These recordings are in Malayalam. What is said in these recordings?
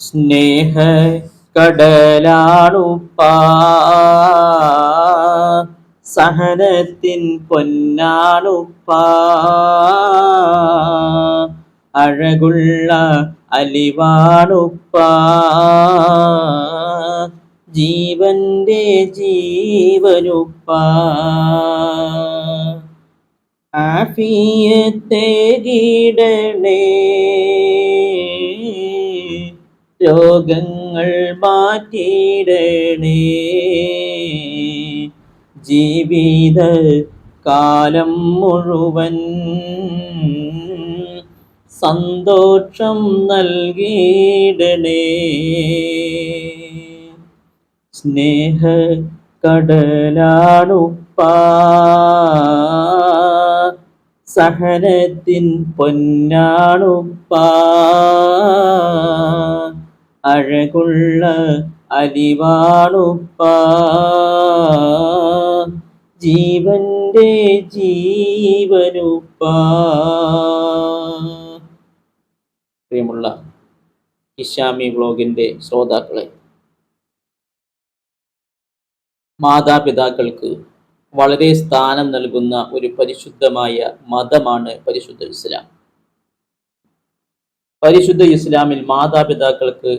സ്നേഹ കടലാണുപ്പാ സഹനത്തിൻ പൊന്നാണുപ്പാ അഴകുള്ള അലിവാണുപ്പാ ജീവന്റെ ജീവനുപ്പ. ആഫിയത്തെ ഗീടണേ. രോഗങ്ങൾ മാറ്റിയിടണേ. ജീവിത കാലം മുഴുവൻ സന്തോഷം നൽകിയിടണേ. സ്നേഹ കടലാണുപ്പ. സഹനത്തിൻ പൊന്നാണുപ്പാ. അഴകുള്ള അലിവാണുപ്പ ജീവന്റെ ജീവനുപ്പ. പ്രിയമുള്ള ഇഷാമി വ്ലോഗിന്റെ ശ്രോതാക്കളെ മാതാപിതാക്കൾക്ക് വളരെ സ്ഥാനം നൽകുന്ന ഒരു പരിശുദ്ധമായ മതമാണ് പരിശുദ്ധ ഇസ്ലാം. പരിശുദ്ധ ഇസ്ലാമിൽ മാതാപിതാക്കൾക്ക്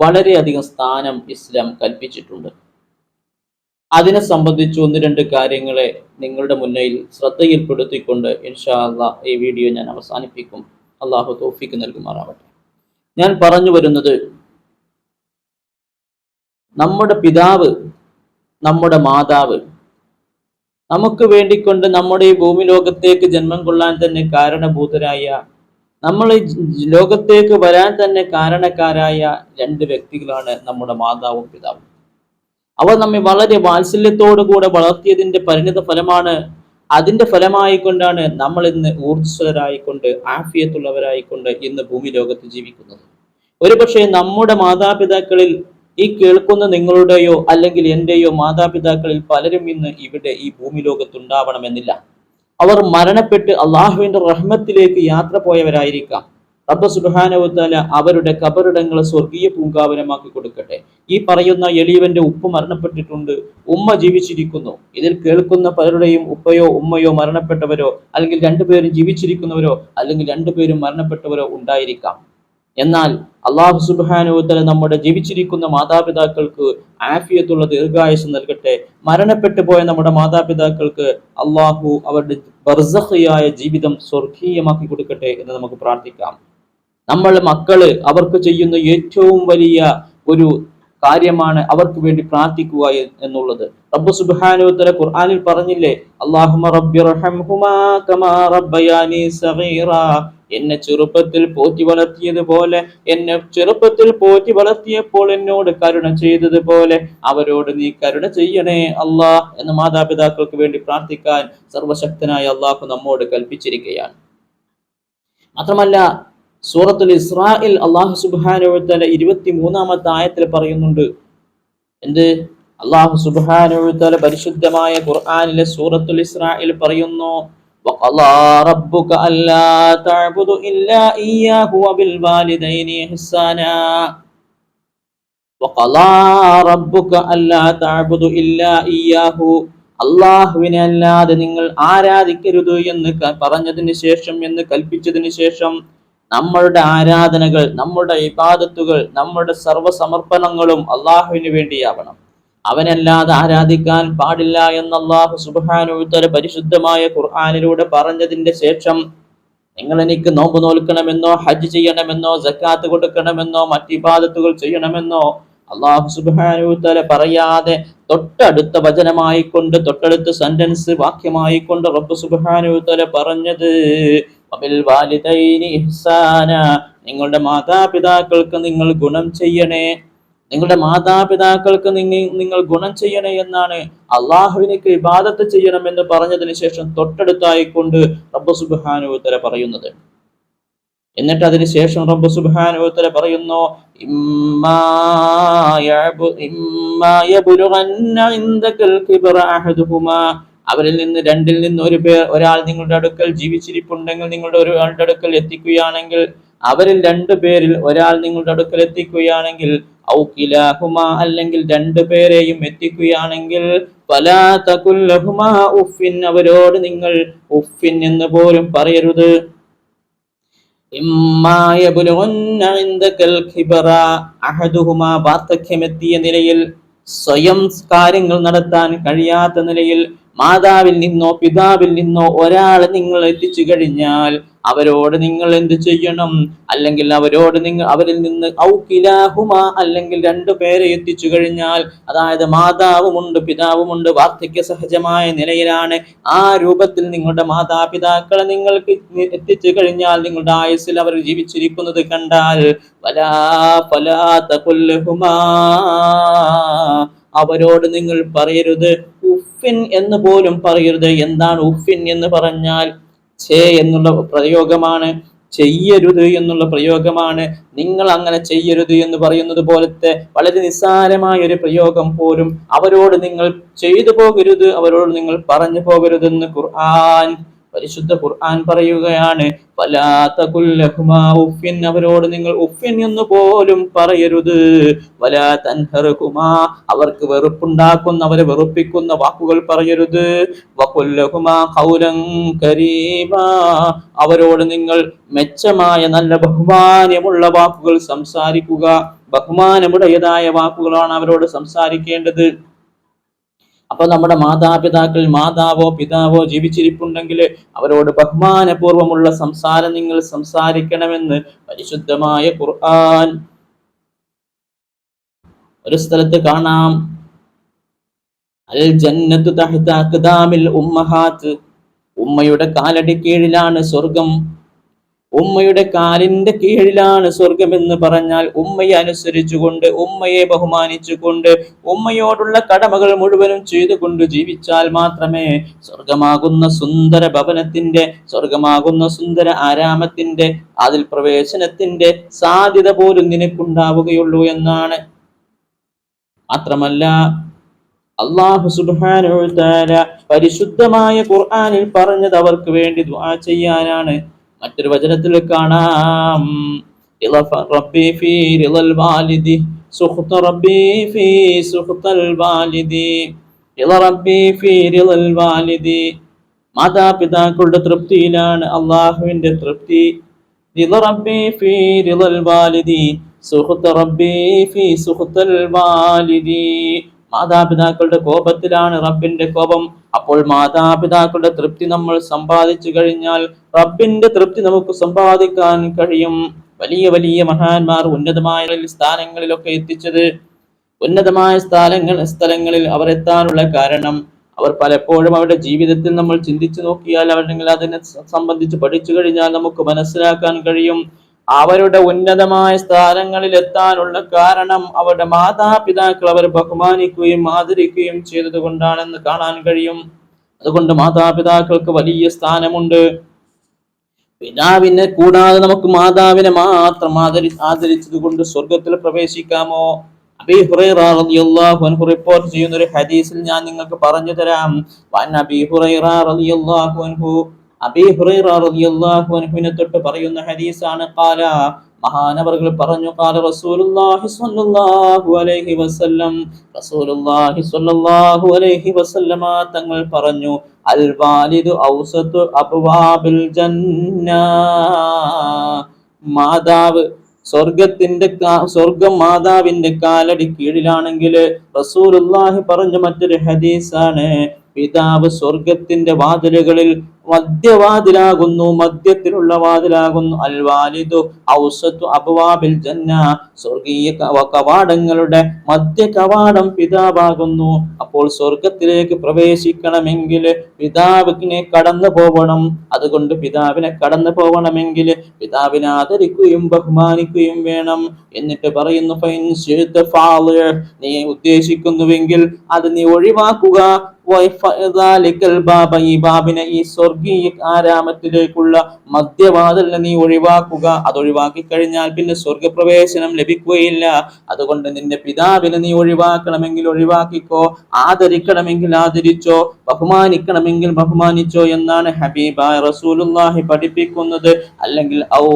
വളരെയധികം സ്ഥാനം ഇസ്ലാം കൽപ്പിച്ചിട്ടുണ്ട്. അതിനെ സംബന്ധിച്ച് ഒന്ന് രണ്ട് കാര്യങ്ങളെ നിങ്ങളുടെ മുന്നിൽ ശ്രദ്ധയിൽപ്പെടുത്തിക്കൊണ്ട് ഇൻഷാ ഈ വീഡിയോ ഞാൻ അവസാനിപ്പിക്കും. അള്ളാഹു തോഫിക്ക് നൽകുമാറാവട്ടെ. ഞാൻ പറഞ്ഞു വരുന്നത് നമ്മുടെ പിതാവ് നമ്മുടെ മാതാവ് നമുക്ക് വേണ്ടിക്കൊണ്ട് നമ്മുടെ ഈ ഭൂമി ലോകത്തേക്ക് ജന്മം കൊള്ളാൻ തന്നെ കാരണഭൂതരായ നമ്മൾ ലോകത്തേക്ക് വരാൻ തന്നെ കാരണക്കാരായ രണ്ട് വ്യക്തികളാണ് നമ്മുടെ മാതാവും പിതാവും. അവർ നമ്മെ വളരെ വാത്സല്യത്തോടു കൂടെ വളർത്തിയതിന്റെ പരിണിത ഫലമാണ് അതിന്റെ ഫലമായിക്കൊണ്ടാണ് നമ്മൾ ഇന്ന് ഊർജസ്വലരായിക്കൊണ്ട് ആഫിയത്തുള്ളവരായിക്കൊണ്ട് ഇന്ന് ഭൂമി ലോകത്ത് ജീവിക്കുന്നത്. ഒരുപക്ഷെ നമ്മുടെ മാതാപിതാക്കളിൽ ഈ കേൾക്കുന്ന നിങ്ങളുടെയോ അല്ലെങ്കിൽ എന്റെയോ മാതാപിതാക്കളിൽ പലരും ഇന്ന് ഇവിടെ ഈ ഭൂമി ലോകത്തുണ്ടാവണമെന്നില്ല. അവർ മരണപ്പെട്ട് അള്ളാഹുവിന്റെ റഹ്മത്തിലേക്ക് യാത്ര പോയവരായിരിക്കാം. റബ്ബ സുബാനവത്താല അവരുടെ കബറിടങ്ങളെ സ്വർഗീയ പൂങ്കാവനമാക്കി കൊടുക്കട്ടെ. ഈ പറയുന്ന എളിയവന്റെ ഉപ്പ് മരണപ്പെട്ടിട്ടുണ്ട് ഉമ്മ ജീവിച്ചിരിക്കുന്നു. ഇതിൽ കേൾക്കുന്ന പലരുടെയും ഉപ്പയോ ഉമ്മയോ മരണപ്പെട്ടവരോ അല്ലെങ്കിൽ രണ്ടുപേരും ജീവിച്ചിരിക്കുന്നവരോ അല്ലെങ്കിൽ രണ്ടുപേരും മരണപ്പെട്ടവരോ ഉണ്ടായിരിക്കാം. എന്നാൽ അള്ളാഹു സുബാനുത്തല നമ്മുടെ ജീവിച്ചിരിക്കുന്ന മാതാപിതാക്കൾക്ക് ആഫിയത്തുള്ള ദീർഘായുസ് നൽകട്ടെ. മരണപ്പെട്ടു പോയ നമ്മുടെ മാതാപിതാക്കൾക്ക് അള്ളാഹു അവരുടെ ബർസഖിയായ ജീവിതം സ്വർഗീയമാക്കി കൊടുക്കട്ടെ എന്ന് നമുക്ക് പ്രാർത്ഥിക്കാം. നമ്മൾ മക്കൾ അവർക്ക് ചെയ്യുന്ന ഏറ്റവും വലിയ ഒരു കാര്യമാണ് അവർക്ക് വേണ്ടി പ്രാർത്ഥിക്കുക എന്നുള്ളത്. റബ്ബു സുബ്ഹാനഹുവതആല ഖുർആനിൽ പറഞ്ഞില്ലേ സഗീറാ. എന്നെ ചെറുപ്പത്തിൽ പോറ്റി വളർത്തിയതുപോലെ എന്നെ ചെറുപ്പത്തിൽ പോറ്റി വളർത്തിയപ്പോൾ എന്നോട് കരുണ ചെയ്തതുപോലെ അവരോട് നീ കരുണ ചെയ്യണേ അല്ലാ എന്ന് മാതാപിതാക്കൾക്ക് വേണ്ടി പ്രാർത്ഥിക്കാൻ സർവശക്തനായ അള്ളാഹു നമ്മോട് കൽപ്പിച്ചിരിക്കുകയാണ്. മാത്രമല്ല സൂറത്തുൽ ഇസ്രായിൽ അള്ളാഹു സുബാനുവത്തല ഇരുപത്തി മൂന്നാമത്തെ ആയത്തിൽ പറയുന്നുണ്ട്. എന്ത്? അള്ളാഹു സുബാനുവത്തല പരിശുദ്ധമായ ഖുർആാനിലെ സൂറത്തുൽ ഇസ്രായിൽ പറയുന്നു അല്ലാതെ നിങ്ങൾ ആരാധിക്കരുത് എന്ന് പറഞ്ഞതിന് ശേഷം എന്ന് കൽപ്പിച്ചതിന് ശേഷം നമ്മളുടെ ആരാധനകൾ നമ്മുടെ ഇബാദത്തുകൾ നമ്മുടെ സർവസമർപ്പണങ്ങളും അള്ളാഹുവിന് വേണ്ടിയാവണം. അവനല്ലാതെ ആരാധിക്കാൻ പാടില്ല എന്ന് അള്ളാഹു സുബാനുത്തര പരിശുദ്ധമായ ഖുർആാനിലൂടെ പറഞ്ഞതിന്റെ ശേഷം നിങ്ങൾ എനിക്ക് നോമ്പ് നോൽക്കണമെന്നോ ഹജ്ജ് ചെയ്യണമെന്നോ ജക്കാത്ത് കൊടുക്കണമെന്നോ മറ്റു ഇബാദത്തുകൾ ചെയ്യണമെന്നോ അള്ളാഹു സുബാനുത്തല പറയാതെ തൊട്ടടുത്ത വചനമായിക്കൊണ്ട് തൊട്ടടുത്ത സെന്റൻസ് വാക്യമായിക്കൊണ്ട് റബ്ബ് സുബാനുത്തല പറഞ്ഞത് നിങ്ങളുടെ മാതാപിതാക്കൾക്ക് നിങ്ങൾ ഗുണം ചെയ്യണേ. നിങ്ങളുടെ മാതാപിതാക്കൾക്ക് നിങ്ങൾ നിങ്ങൾ ഗുണം ചെയ്യണേ എന്നാണ് അള്ളാഹുവിനേക്ക് ഇബാദത്ത് ചെയ്യണമെന്ന് പറഞ്ഞതിന് ശേഷം തൊട്ടടുത്തായിക്കൊണ്ട് റബ്ബ് സുബാനുത്തര പറയുന്നത്. എന്നിട്ട് അതിന് ശേഷം റബ്ബ് സുബ്ഹാനഹു പറയുന്നു ഇമ്മാ അവരിൽ നിന്ന് രണ്ടിൽ നിന്ന് ഒരു പേർ ഒരാൾ നിങ്ങളുടെ അടുക്കൽ ജീവിച്ചിരിപ്പുണ്ടെങ്കിൽ നിങ്ങളുടെ ഒരാളുടെ അടുക്കൽ എത്തിക്കുകയാണെങ്കിൽ അവരിൽ രണ്ടു പേരിൽ ഒരാൾ നിങ്ങളുടെ അടുക്കൽ എത്തിക്കുകയാണെങ്കിൽ ഔക്കിലാഹുമ അല്ലെങ്കിൽ രണ്ടു പേരെയും എത്തിക്കുകയാണെങ്കിൽ ഉഫിൻ അവരോട് നിങ്ങൾ ഉഫിൻ എന്ന് പോലും പറയരുത്. വാർദ്ധക്യമെത്തിയ നിലയിൽ സ്വയം കാര്യങ്ങൾ നടത്താൻ കഴിയാത്ത നിലയിൽ മാതാവിൽ നിന്നോ പിതാവിൽ നിന്നോ ഒരാളെ നിങ്ങൾ എത്തിച്ചു കഴിഞ്ഞാൽ അവരോട് നിങ്ങൾ എന്ത് ചെയ്യണം? അല്ലെങ്കിൽ അവരോട് നിങ്ങൾ അവരിൽ നിന്ന് ഔക്കിലാഹുമ അല്ലെങ്കിൽ രണ്ടു പേരെ എത്തിച്ചു കഴിഞ്ഞാൽ അതായത് മാതാവുമുണ്ട് പിതാവുമുണ്ട് വാർദ്ധക്യ സഹജമായ നിലയിലാണ് ആ രൂപത്തിൽ നിങ്ങളുടെ മാതാപിതാക്കളെ നിങ്ങൾക്ക് എത്തിച്ചു കഴിഞ്ഞാൽ നിങ്ങളുടെ ആയുസ്സിൽ അവർ ജീവിച്ചിരിക്കുന്നത് കണ്ടാൽ പലാ പലാ അവരോട് നിങ്ങൾ പറയരുത്. ഉഫിൻ എന്ന് പോലും പറയരുത്. എന്താണ് ഉഫിൻ എന്ന് പറഞ്ഞാൽ? ചേ എന്നുള്ള പ്രയോഗമാണ്. ചെയ്യരുത് എന്നുള്ള പ്രയോഗമാണ്. നിങ്ങൾ അങ്ങനെ ചെയ്യരുത് എന്ന് പറയുന്നത് പോലത്തെ വളരെ നിസ്സാരമായ ഒരു പ്രയോഗം പോലും അവരോട് നിങ്ങൾ ചെയ്തു പോകരുത് അവരോട് നിങ്ങൾ പറഞ്ഞു പോകരുതെന്ന് ഖുർആൻ പരിശുദ്ധ ഖുർആൻ പറയുകയാണ് അവരോട് നിങ്ങൾ ഉഫിൻ എന്ന് പോലും പറയരുത്. വലാ അവർക്ക് വെറുപ്പുണ്ടാക്കുന്ന അവരെ വെറുപ്പിക്കുന്ന വാക്കുകൾ പറയരുത്. അവരോട് നിങ്ങൾ മെച്ചമായ നല്ല ബഹുമാനമുള്ള വാക്കുകൾ സംസാരിക്കുക. ബഹുമാനമുടേതായ വാക്കുകളാണ് അവരോട് സംസാരിക്കേണ്ടത്. അപ്പൊ നമ്മുടെ മാതാപിതാക്കൾ മാതാവോ പിതാവോ ജീവിച്ചിരിപ്പുണ്ടെങ്കിൽ അവരോട് ബഹുമാനപൂർവമുള്ള സംസാരം നിങ്ങൾ സംസാരിക്കണമെന്ന് പരിശുദ്ധമായ ഖുർആൻ. ഒരു സ്ഥലത്ത് കാണാം. അൽ ജന്നത്തു തഹ്ത ഉമ്മഹാത്ത്. ഉമ്മയുടെ കാലടി കീഴിലാണ് സ്വർഗം. ഉമ്മയുടെ കാലിന്റെ കീഴിലാണ് സ്വർഗമെന്ന് പറഞ്ഞാൽ ഉമ്മയെ അനുസരിച്ചുകൊണ്ട് ഉമ്മയെ ബഹുമാനിച്ചുകൊണ്ട് ഉമ്മയോടുള്ള കടമകൾ മുഴുവനും ചെയ്തുകൊണ്ട് ജീവിച്ചാൽ മാത്രമേ സ്വർഗമാകുന്ന സുന്ദര ഭവനത്തിന്റെ സ്വർഗമാകുന്ന സുന്ദര ആരാമത്തിന്റെ അതിൽ പ്രവേശനത്തിന്റെ സാധ്യത പോലും നിനക്കുണ്ടാവുകയുള്ളൂ എന്നാണ്. മാത്രമല്ല അള്ളാഹു സുബാനുൾ പരിശുദ്ധമായ ഖുർആാനിൽ പറഞ്ഞത് അവർക്ക് വേണ്ടി ദുആ ചെയ്യാനാണ്. മറ്റൊരു വചനത്തിൽ കാണാം. ഫീ റിളൽ വാലിദി ഫീ വാലിദി. ഫീ റിളൽ വാലിദി. മാതാപിതാക്കളുടെ തൃപ്തിയിലാണ് അള്ളാഹുവിന്റെ തൃപ്തി. റബ്ബി ഫീ റിളൽ വാലിദി ഫീ വാലിദി. മാതാപിതാക്കളുടെ കോപത്തിലാണ് റബ്ബിന്റെ കോപം. അപ്പോൾ മാതാപിതാക്കളുടെ തൃപ്തി നമ്മൾ സമ്പാദിച്ചു കഴിഞ്ഞാൽ റബ്ബിന്റെ തൃപ്തി നമുക്ക് സമ്പാദിക്കാൻ കഴിയും. വലിയ വലിയ മഹാന്മാർ ഉന്നതമായ സ്ഥാനങ്ങളിലൊക്കെ എത്തിച്ചത്. ഉന്നതമായ സ്ഥലങ്ങൾ സ്ഥലങ്ങളിൽ അവർ എത്താനുള്ള കാരണം. അവർ പലപ്പോഴും അവരുടെ ജീവിതത്തിൽ നമ്മൾ ചിന്തിച്ചു നോക്കിയാൽ അല്ലെങ്കിൽ അതിനെ സംബന്ധിച്ച് പഠിച്ചു കഴിഞ്ഞാൽ നമുക്ക് മനസ്സിലാക്കാൻ കഴിയും. അവരുടെ ഉന്നതമായ സ്ഥാനങ്ങളിൽ എത്താനുള്ള കാരണം അവരുടെ മാതാപിതാക്കൾ അവർ ബഹുമാനിക്കുകയും ആദരിക്കുകയും ചെയ്തത് കൊണ്ടാണെന്ന് കാണാൻ കഴിയും. അതുകൊണ്ട് മാതാപിതാക്കൾക്ക് വലിയ സ്ഥാനമുണ്ട്. പിതാവിനെ കൂടാതെ നമുക്ക് മാതാവിനെ മാത്രം ആദരി ആദരിച്ചത് കൊണ്ട് സ്വർഗത്തിൽ പ്രവേശിക്കാമോ? അബി റിപ്പോർട്ട് ചെയ്യുന്ന ഒരു ഹദീസിൽ ഞാൻ നിങ്ങൾക്ക് പറഞ്ഞു തരാം. അബി ഹുറൈറ റളിയല്ലാഹു അൻഹുവിനെ തൊട്ട് പറയുന്ന ഹദീസാണ് ഖാല മഹാനവറുകൾ പറഞ്ഞു ഖാല റസൂലുള്ളാഹി സ്വല്ലല്ലാഹു അലൈഹി വസല്ലം റസൂലുള്ളാഹി സ്വല്ലല്ലാഹു അലൈഹി വസല്ലമ തങ്ങൾ പറഞ്ഞു അൽ വാലിദു ഔസതു അബ്വാബിൽ ജന്ന മാതാവ് സ്വർഗത്തിന്റെ സ്വർഗം മാതാവിന്റെ കാലടി കീഴിലാണെങ്കിൽ റസൂലുള്ളാഹി പറഞ്ഞ മറ്റൊരു ഹദീസാണ് പിതാവ് സ്വർഗത്തിന്റെ വാതിലുകളിൽ മധ്യവാതിലാകുന്നു മദ്യത്തിലുള്ള വാതിലാകുന്നു. അൽ വാലിദു ഔസത്തു അബ്വാബിൽ ജന്ന സ്വർഗീയ കവാടങ്ങളുടെ മദ്യ കവാടം പിതാവാകുന്നു. അപ്പോൾ സ്വർഗത്തിലേക്ക് പ്രവേശിക്കണമെങ്കിൽ പിതാവിനെ കടന്നു പോകണം അതുകൊണ്ട് പിതാവിനെ കടന്നു പോകണമെങ്കിൽ പിതാവിനെ ആദരിക്കുകയും ബഹുമാനിക്കുകയും വേണം. എന്നിട്ട് പറയുന്നു നീ ഉദ്ദേശിക്കുന്നുവെങ്കിൽ അത് നീ ഒഴിവാക്കുക. ഈ ബാബിനെ ഈ സ്വർഗ ആരാമത്തിലേക്കുള്ള മദ്യവാതിലിനെ നീ ഒഴിവാക്കുക. അതൊഴിവാക്കി കഴിഞ്ഞാൽ പിന്നെ സ്വർഗപ്രവേശനം ലഭിക്കുകയില്ല. അതുകൊണ്ട് നിന്റെ പിതാവിനെ നീ ഒഴിവാക്കണമെങ്കിൽ ഒഴിവാക്കിക്കോ. ആദരിക്കണമെങ്കിൽ ആദരിച്ചോ. ബഹുമാനിക്കണമെങ്കിൽ ബഹുമാനിച്ചോ എന്നാണ് ഹബീബ റസൂലുല്ലാഹി പഠിപ്പിക്കുന്നത്. അല്ലെങ്കിൽ ഔ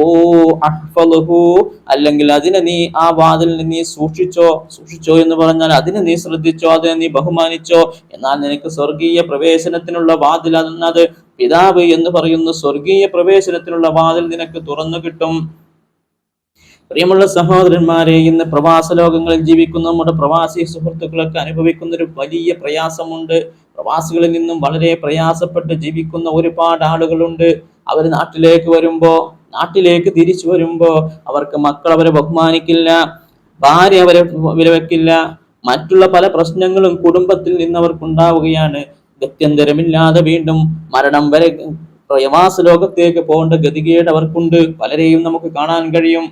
അല്ലെങ്കിൽ അതിനെ നീ ആ വാതിലിനെ നീ സൂക്ഷിച്ചോ. സൂക്ഷിച്ചോ എന്ന് പറഞ്ഞാൽ അതിനെ നീ ശ്രദ്ധിച്ചോ അതിനെ നീ ബഹുമാനിച്ചോ. എന്നാൽ നിനക്ക് സ്വർഗീയ പ്രവേശനത്തിനുള്ള വാതിൽ അതെന്നത് പിതാവ് എന്ന് പറയുന്ന സ്വർഗീയ പ്രവേശനത്തിനുള്ള വാതിൽ നിനക്ക് തുറന്നു കിട്ടും. പ്രിയമുള്ള സഹോദരന്മാരെ ഇന്ന് പ്രവാസ ലോകങ്ങളിൽ ജീവിക്കുന്ന നമ്മുടെ പ്രവാസി സുഹൃത്തുക്കളൊക്കെ അനുഭവിക്കുന്ന ഒരു വലിയ പ്രയാസമുണ്ട്. പ്രവാസികളിൽ നിന്നും വളരെ പ്രയാസപ്പെട്ട് ജീവിക്കുന്ന ഒരുപാട് ആളുകളുണ്ട്. അവർ നാട്ടിലേക്ക് വരുമ്പോ നാട്ടിലേക്ക് തിരിച്ചു വരുമ്പോ അവർക്ക് മക്കൾ അവരെ ബഹുമാനിക്കില്ല ഭാര്യ അവരെ വിലവെക്കില്ല. മറ്റുള്ള പല പ്രശ്നങ്ങളും കുടുംബത്തിൽ നിന്ന് അവർക്കുണ്ടാവുകയാണ് ഗത്യന്തരമില്ലാതെ വീണ്ടും മരണം വരെ പ്രയവാസ ലോകത്തേക്ക് പോകേണ്ട ഗതികേട് അവർക്കുണ്ട്. പലരെയും നമുക്ക് കാണാൻ കഴിയും.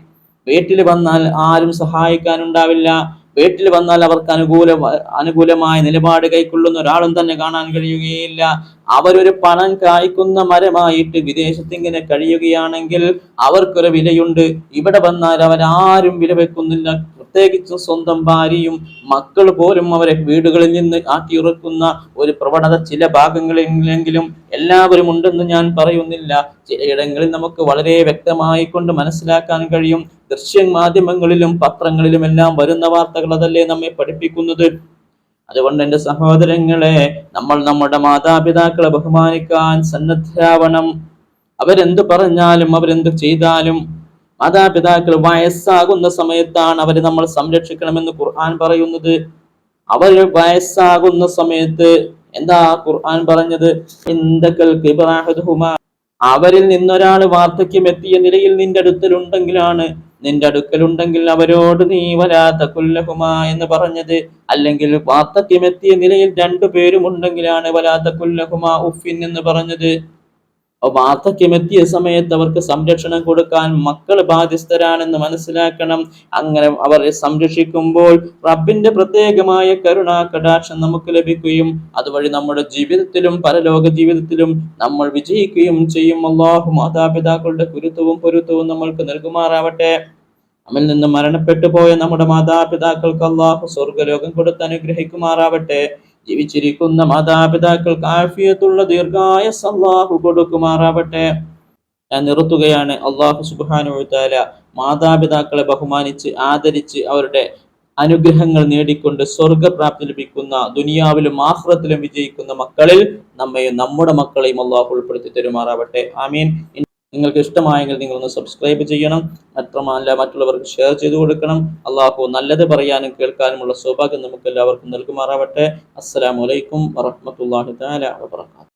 വീട്ടിൽ വന്നാൽ ആരും സഹായിക്കാനുണ്ടാവില്ല. വീട്ടിൽ വന്നാൽ അവർക്ക് അനുകൂല അനുകൂലമായ നിലപാട് കൈക്കൊള്ളുന്ന ഒരാളും തന്നെ കാണാൻ കഴിയുകയില്ല. അവരൊരു പണം കായ്ക്കുന്ന മരമായിട്ട് വിദേശത്തിങ്ങനെ കഴിയുകയാണെങ്കിൽ അവർക്കൊരു വിലയുണ്ട്. ഇവിടെ വന്നാൽ അവരാരും വില വെക്കുന്നില്ല. പ്രത്യേകിച്ചും സ്വന്തം ഭാര്യയും മക്കൾ പോലും അവരെ വീടുകളിൽ നിന്ന് ആക്കിയുറക്കുന്ന ഒരു പ്രവണത ചില ഭാഗങ്ങളിലെങ്കിലും എല്ലാവരും ഉണ്ടെന്ന് ഞാൻ പറയുന്നില്ല. ചിലയിടങ്ങളിൽ നമുക്ക് വളരെ വ്യക്തമായി കൊണ്ട് മനസ്സിലാക്കാൻ കഴിയും. ദൃശ്യ മാധ്യമങ്ങളിലും പത്രങ്ങളിലും എല്ലാം വരുന്ന വാർത്തകൾ അതല്ലേ നമ്മെ പഠിപ്പിക്കുന്നത്? അതുകൊണ്ട് എന്റെ സഹോദരങ്ങളെ നമ്മൾ നമ്മുടെ മാതാപിതാക്കളെ ബഹുമാനിക്കാൻ സന്നദ്ധരാവണം. അവരെന്ത് പറഞ്ഞാലും അവരെന്ത് ചെയ്താലും മാതാപിതാക്കൾ വയസ്സാകുന്ന സമയത്താണ് അവരെ നമ്മൾ സംരക്ഷിക്കണമെന്ന് ഖുർആൻ പറയുന്നത്. അവർ വയസ്സാകുന്ന സമയത്ത് എന്താ ഖുർആൻ പറഞ്ഞത്? അവരിൽ നിന്നൊരാൾ വാർദ്ധക്യം എത്തിയ നിലയിൽ നിന്റെ അടുത്തലുണ്ടെങ്കിലാണ് നിന്റെ അടുക്കലുണ്ടെങ്കിൽ അവരോട് നീ വരാത്ത കുല്ലഹുമ എന്ന് പറഞ്ഞത്. അല്ലെങ്കിൽ വാർദ്ധക്യം എത്തിയ നിലയിൽ രണ്ടു പേരും ഉണ്ടെങ്കിലാണ് വരാത്ത കുല്ലഹുമ ഉഫിൻ എന്ന് പറഞ്ഞത്. വാർദ്ധക്യമെത്തിയ സമയത്ത് അവർക്ക് സംരക്ഷണം കൊടുക്കാൻ മക്കൾ ബാധ്യസ്ഥരാണെന്ന് മനസ്സിലാക്കണം. അങ്ങനെ അവരെ സംരക്ഷിക്കുമ്പോൾ റബ്ബിന്റെ പ്രത്യേകമായ കരുണാ കടാക്ഷം നമുക്ക് ലഭിക്കുകയും അതുവഴി നമ്മുടെ ജീവിതത്തിലും പരലോക ജീവിതത്തിലും നമ്മൾ വിജയിക്കുകയും ചെയ്യും. അള്ളാഹു മാതാപിതാക്കളുടെ കുരുത്തവും പൊരുത്തവും നമ്മൾക്ക് നൽകുമാറാവട്ടെ. നമ്മിൽ നിന്ന് മരണപ്പെട്ടു പോയ നമ്മുടെ മാതാപിതാക്കൾക്ക് അള്ളാഹു സ്വർഗലോകം കൊടുത്ത് അനുഗ്രഹിക്കുമാറാവട്ടെ. ജീവിച്ചിരിക്കുന്ന മാതാപിതാക്കൾക്ക് ആഫിയത്തുള്ള ദീർഘായ സല്ലാഹു കൊടുക്കുമാറാവട്ടെ. ഞാൻ നിർത്തുകയാണ്. അള്ളാഹു സുബാനുത്താല മാതാപിതാക്കളെ ബഹുമാനിച്ച് ആദരിച്ച് അവരുടെ അനുഗ്രഹങ്ങൾ നേടിക്കൊണ്ട് സ്വർഗപ്രാപ്തി ലഭിക്കുന്ന ദുനിയാവിലും ആഹ്റത്തിലും വിജയിക്കുന്ന മക്കളിൽ നമ്മയും നമ്മുടെ മക്കളെയും അള്ളാഹു ഉൾപ്പെടുത്തി തരുമാറാവട്ടെ. ആമീൻ. നിങ്ങൾക്ക് ഇഷ്ടമായെങ്കിൽ നിങ്ങളൊന്ന് സബ്സ്ക്രൈബ് ചെയ്യണം. മാത്രമല്ല മറ്റുള്ളവർക്ക് ഷെയർ ചെയ്തു കൊടുക്കണം. അള്ളാഹു നല്ലത് പറയാനും കേൾക്കാനുമുള്ള സൗഭാഗ്യം നമുക്ക് എല്ലാവർക്കും നൽകുമാറാവട്ടെ അസ്സലാമലൈക്കും വറഹമത്തല്ലാഹി താല വാത്തു